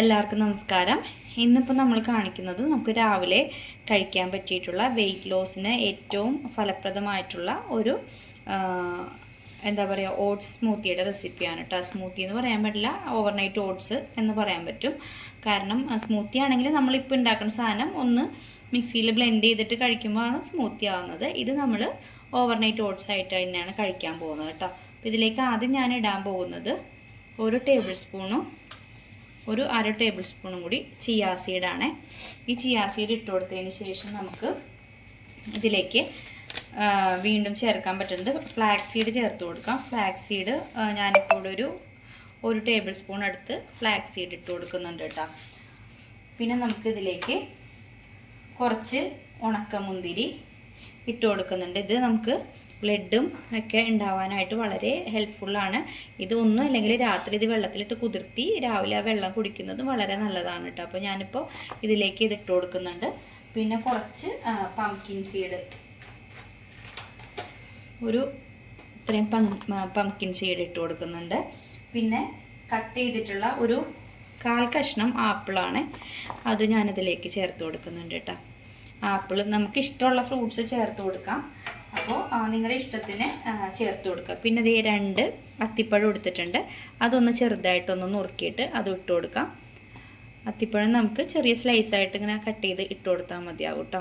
എല്ലാവർക്കും നമസ്കാരം. ഇന്നിപ്പോൾ നമ്മൾ കാണിക്കുന്നത് നമുക്ക് രാവിലെ കഴിക്കാൻ പറ്റിയിട്ടുള്ള വെയിറ്റ് ലോസിന് ഏറ്റവും ഫലപ്രദമായിട്ടുള്ള ഒരു എന്താ പറയുക ഓട്സ് സ്മൂത്തിയുടെ റെസിപ്പിയാണ് കേട്ടോ സ്മൂത്തി എന്ന് പറയാൻ പറ്റില്ല ഓവർനൈറ്റ് ഓട്സ് എന്ന് പറയാൻ പറ്റും. കാരണം സ്മൂത്തി ആണെങ്കിൽ നമ്മളിപ്പോൾ ഉണ്ടാക്കുന്ന സാധനം ഒന്ന് മിക്സിയിൽ ബ്ലെൻഡ് ചെയ്തിട്ട് കഴിക്കുമ്പോഴാണ് സ്മൂത്തി ആവുന്നത്. ഇത് നമ്മൾ ഓവർനൈറ്റ് ഓട്സ് ആയിട്ട് തന്നെയാണ് കഴിക്കാൻ പോകുന്നത് കേട്ടോ അപ്പോൾ ഇതിലേക്ക് ആദ്യം ഞാൻ ഇടാൻ പോകുന്നത് ഒരു ടേബിൾ സ്പൂണും ഒരു അര ടേബിൾ സ്പൂണും കൂടി ചിയാ സീഡാണ് ഈ ചിയാ സീഡ് ഇട്ട് കൊടുത്തതിന് ശേഷം നമുക്ക് ഇതിലേക്ക് വീണ്ടും ചേർക്കാൻ പറ്റുന്നത് ഫ്ലാക്സ് സീഡ് ചേർത്ത് കൊടുക്കാം. ഫ്ലാക്സ് സീഡ് ഞാനിപ്പോൾ ഒരു ഒരു ടേബിൾ സ്പൂൺ എടുത്ത് ഫ്ലാക്സ് സീഡ് ഇട്ട് കൊടുക്കുന്നുണ്ട് കേട്ടോ. പിന്നെ നമുക്കിതിലേക്ക് കുറച്ച് ഉണക്കമുന്തിരി ഇട്ട് കൊടുക്കുന്നുണ്ട്. ഇത് നമുക്ക് ബ്ലഡും ഒക്കെ ഉണ്ടാവാനായിട്ട് വളരെ ഹെൽപ്ഫുള്ളാണ് ഇത് ഒന്നും അല്ലെങ്കിൽ രാത്രി ഇത് വെള്ളത്തിലിട്ട് കുതിർത്തി രാവിലെ ആ വെള്ളം കുടിക്കുന്നത് വളരെ നല്ലതാണ് കേട്ടോ അപ്പോൾ ഞാനിപ്പോൾ ഇതിലേക്ക് ഇത് ഇട്ട് കൊടുക്കുന്നുണ്ട്. പിന്നെ കുറച്ച് പംകിൻ സീഡ് ഒരു ഇത്രയും പംകിൻ സീഡ് ഇട്ട് കൊടുക്കുന്നുണ്ട്. പിന്നെ കട്ട് ചെയ്തിട്ടുള്ള ഒരു കാൽ കഷ്ണം ആപ്പിളാണ് അത് ഞാനിതിലേക്ക് ചേർത്ത് കൊടുക്കുന്നുണ്ട് കേട്ടോ ആപ്പിൾ നമുക്ക് ഇഷ്ടമുള്ള ഫ്രൂട്ട്സ് ചേർത്ത് കൊടുക്കാം. അപ്പോൾ നിങ്ങളുടെ ഇഷ്ടത്തിന് ചേർത്ത് കൊടുക്കുക. പിന്നെ ഇത് രണ്ട് അത്തിപ്പഴം എടുത്തിട്ടുണ്ട്. അതൊന്ന് ചെറുതായിട്ടൊന്ന് നുറുക്കിയിട്ട് അത് ഇട്ട് കൊടുക്കാം. അത്തിപ്പഴം നമുക്ക് ചെറിയ സ്ലൈസായിട്ട് ഇങ്ങനെ കട്ട് ചെയ്ത് ഇട്ട് കൊടുത്താൽ മതിയാവും കേട്ടോ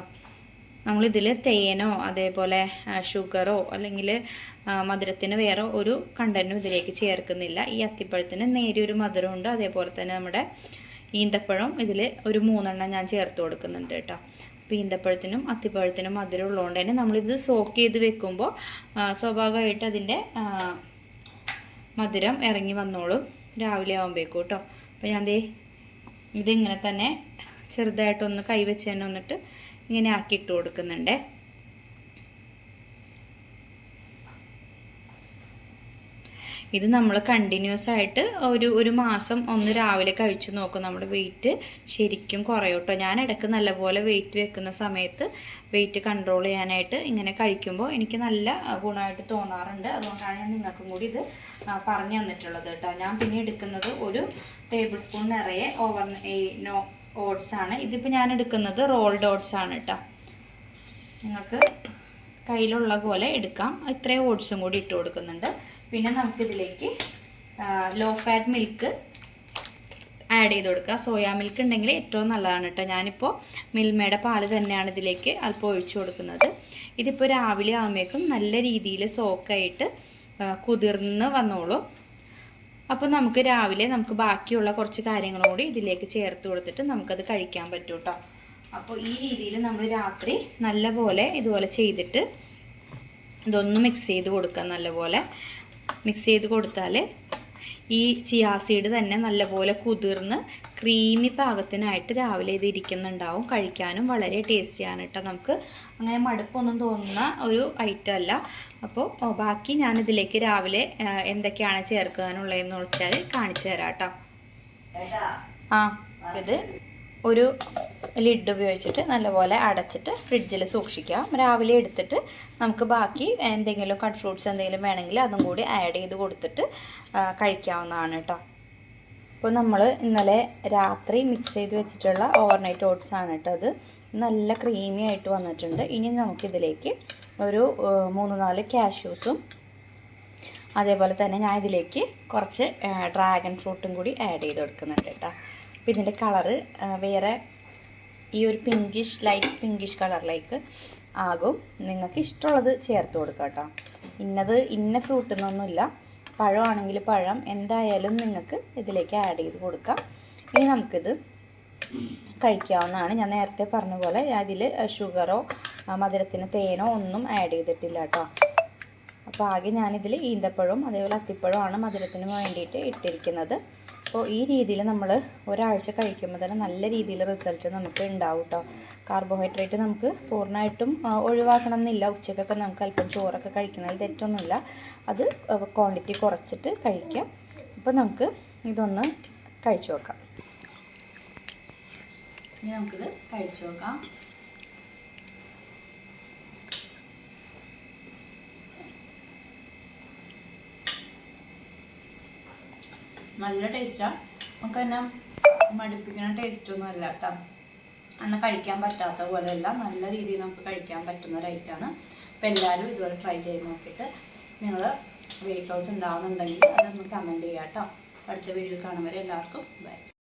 നമ്മളിതിൽ തേനോ അതേപോലെ ഷുഗറോ അല്ലെങ്കിൽ മധുരത്തിന് വേറെ ഒരു കണ്ടന്റും ഇതിലേക്ക് ചേർക്കുന്നില്ല. ഈ അത്തിപ്പഴത്തിന് നേരിയൊരു മധുരമുണ്ട്. അതേപോലെ തന്നെ നമ്മുടെ ഈന്തപ്പഴം ഇതിൽ ഒരു മൂന്നെണ്ണം ഞാൻ ചേർത്ത് കൊടുക്കുന്നുണ്ട് കേട്ടോ അപ്പോൾ ഈന്തപ്പഴത്തിനും അത്തിപ്പഴത്തിനും മധുരം ഉള്ളതുകൊണ്ട് തന്നെ നമ്മളിത് സോക്ക് ചെയ്ത് വെക്കുമ്പോൾ സ്വാഭാവികമായിട്ട് അതിന്റെ മധുരം ഇറങ്ങി വന്നോളും രാവിലെ ആകുമ്പോഴേക്കും കേട്ടോ. അപ്പോൾ ഞാൻ ദേ ഇതിങ്ങനെ തന്നെ ചെറുതായിട്ടൊന്ന് കൈവച്ച് തന്നെ വന്നിട്ട് ഇങ്ങനെ ആക്കി ഇട്ട് കൊടുക്കുന്നുണ്ട്. ഇത് നമ്മൾ കണ്ടിന്യൂസ് ആയിട്ട് ഒരു ഒരു മാസം ഒന്ന് രാവിലെ കഴിച്ചു നോക്കും നമ്മുടെ വെയിറ്റ് ശരിക്കും കുറയും കേട്ടോ ഞാൻ ഇടയ്ക്ക് നല്ലപോലെ വെയിറ്റ് വെക്കുന്ന സമയത്ത് വെയിറ്റ് കൺട്രോൾ ചെയ്യാനായിട്ട് ഇങ്ങനെ കഴിക്കുമ്പോൾ എനിക്ക് നല്ല ഗുണമായിട്ട് തോന്നാറുണ്ട്. അതുകൊണ്ടാണ് ഞാൻ നിങ്ങൾക്കും കൂടി ഇത് പറഞ്ഞു തന്നിട്ടുള്ളത് കേട്ടോ ഞാൻ പിന്നെ എടുക്കുന്നത് ഒരു ടേബിൾ സ്പൂൺ നിറയെ ഓവർ നോ ഓട്സ് ആണ്. ഇതിപ്പോൾ ഞാൻ എടുക്കുന്നത് റോൾഡ് ഓട്സ് ആണ് കേട്ടോ നിങ്ങൾക്ക് കയ്യിലുള്ള പോലെ എടുക്കാം. ഇത്രയും ഓട്സും കൂടി ഇട്ട് കൊടുക്കുന്നുണ്ട്. പിന്നെ നമുക്കിതിലേക്ക് ലോ ഫാറ്റ് മിൽക്ക് ആഡ് ചെയ്ത് കൊടുക്കുക സോയാ മിൽക്ക് ഉണ്ടെങ്കിൽ ഏറ്റവും നല്ലതാണ് കേട്ടോ ഞാനിപ്പോൾ മിൽമയുടെ പാൽ തന്നെയാണ് ഇതിലേക്ക് അല്പം ഒഴിച്ചു കൊടുക്കുന്നത്. ഇതിപ്പോൾ രാവിലെ ആകുമ്പോഴേക്കും നല്ല രീതിയിൽ സോക്കായിട്ട് കുതിർന്ന് വന്നോളും. അപ്പോൾ നമുക്ക് രാവിലെ നമുക്ക് ബാക്കിയുള്ള കുറച്ച് കാര്യങ്ങളും കൂടി ഇതിലേക്ക് ചേർത്ത് കൊടുത്തിട്ട് നമുക്കത് കഴിക്കാൻ പറ്റും കേട്ടോ അപ്പോൾ ഈ രീതിയിൽ നമ്മൾ രാത്രി നല്ലപോലെ ഇതുപോലെ ചെയ്തിട്ട് ഇതൊന്ന് മിക്സ് ചെയ്ത് കൊടുക്കുക നല്ലപോലെ. മിക്സ് ചെയ്ത് കൊടുത്താൽ ഈ ചിയാസീഡ് തന്നെ നല്ലപോലെ കുതിർന്ന് ക്രീമി പാകത്തിനായിട്ട് രാവിലെ ഇത് ഇരിക്കുന്നുണ്ടാവും. കഴിക്കാനും വളരെ ടേസ്റ്റിയാണ് കേട്ടോ നമുക്ക്. അങ്ങനെ മടുപ്പൊന്നും തോന്നുന്ന ഒരു ഐറ്റം അല്ല. അപ്പോൾ ബാക്കി ഞാനിതിലേക്ക് രാവിലെ എന്തൊക്കെയാണ് ചേർക്കാനുള്ളതെന്ന് വെച്ചാൽ കാണിച്ചു തരാം കേട്ടോ ആ ഇത് ഒരു ലിഡ് ഉപയോഗിച്ചിട്ട് നല്ലപോലെ അടച്ചിട്ട് ഫ്രിഡ്ജിൽ സൂക്ഷിക്കാം രാവിലെ എടുത്തിട്ട് നമുക്ക് ബാക്കി എന്തെങ്കിലും കട്ട് ഫ്രൂട്ട്സ് എന്തെങ്കിലും വേണമെങ്കിൽ അതും കൂടി ആഡ് ചെയ്ത് കൊടുത്തിട്ട് കഴിക്കാവുന്നതാണ് കേട്ടോ അപ്പോൾ നമ്മൾ ഇന്നലെ രാത്രി മിക്സ് ചെയ്ത് വെച്ചിട്ടുള്ള ഓവർനൈറ്റ് ഓട്സ് ആണ് കേട്ടോ അത്. നല്ല ക്രീമി ആയിട്ട് വന്നിട്ടുണ്ട്. ഇനി നമുക്കിതിലേക്ക് ഒരു മൂന്ന് നാല് കാഷ്യൂസും അതേപോലെ തന്നെ ഞാൻ ഇതിലേക്ക് കുറച്ച് ഡ്രാഗൺ ഫ്രൂട്ടും കൂടി ആഡ് ചെയ്ത് കൊടുക്കുന്നുണ്ട് കേട്ടോ അപ്പോൾ ഇതിന്റെ കളറ് വേറെ ഈ ഒരു പിങ്കിഷ് ലൈറ്റ് പിങ്കിഷ് കളറിലേക്ക് ആകും. നിങ്ങൾക്ക് ഇഷ്ടമുള്ളത് ചേർത്ത് കൊടുക്കുക കേട്ടോ. ഇന്നത് ഇന്ന ഫ്രൂട്ട് എന്നൊന്നുമില്ല. പഴമാണെങ്കിൽ പഴം. എന്തായാലും നിങ്ങൾക്ക് ഇതിലേക്ക് ആഡ് ചെയ്ത് കൊടുക്കാം. ഇനി നമുക്കിത് കഴിക്കാവുന്നതാണ്. ഞാൻ നേരത്തെ പറഞ്ഞ പോലെ അതിൽ ഷുഗറോ മധുരത്തിന് തേനോ ഒന്നും ആഡ് ചെയ്തിട്ടില്ല കേട്ടോ. അപ്പോൾ ആകെ ഞാനിതിൽ ഈന്തപ്പഴവും അതേപോലെ അത്തിപ്പഴവുമാണ് മധുരത്തിന് വേണ്ടിയിട്ട് ഇട്ടിരിക്കുന്നത്. അപ്പോൾ ഈ രീതിയിൽ നമ്മൾ ഒരാഴ്ച കഴിക്കുമ്പോൾ തന്നെ നല്ല രീതിയിൽ റിസൾട്ട് നമുക്ക് ഉണ്ടാവും കേട്ടോ കാർബോഹൈഡ്രേറ്റ് നമുക്ക് പൂർണമായിട്ടും ഒഴിവാക്കണം എന്നില്ല ഉച്ചക്കൊക്കെ നമുക്ക് അല്പം ചോറൊക്കെ കഴിക്കുന്നതിൽ തെറ്റൊന്നുമില്ല. അത് ക്വാണ്ടിറ്റി കുറച്ചിട്ട് കഴിക്കാം. അപ്പോൾ നമുക്ക് ഇതൊന്ന് കഴിച്ചു നോക്കാം. ഇനി നമുക്കിത് കഴിച്ചു നോക്കാം. നല്ല ടേസ്റ്റാണ് നമുക്ക് തന്നെ മടുപ്പിക്കുന്ന ടേസ്റ്റൊന്നും അല്ല കേട്ടോ അന്ന് കഴിക്കാൻ പറ്റാത്ത പോലെയല്ല നല്ല രീതിയിൽ നമുക്ക് കഴിക്കാൻ പറ്റുന്ന ഒരു ഐറ്റമാണ് അപ്പോൾ എല്ലാവരും ഇതുപോലെ ട്രൈ ചെയ്ത് നോക്കിയിട്ട് നിങ്ങൾ വെയിറ്റ് ലോസ് ഉണ്ടാവുന്നുണ്ടെങ്കിൽ അതൊന്ന് കമന്റ് ചെയ്യാം കേട്ടോ അടുത്ത വീഡിയോയിൽ കാണുന്നവരെ വരെ എല്ലാവർക്കും ബൈ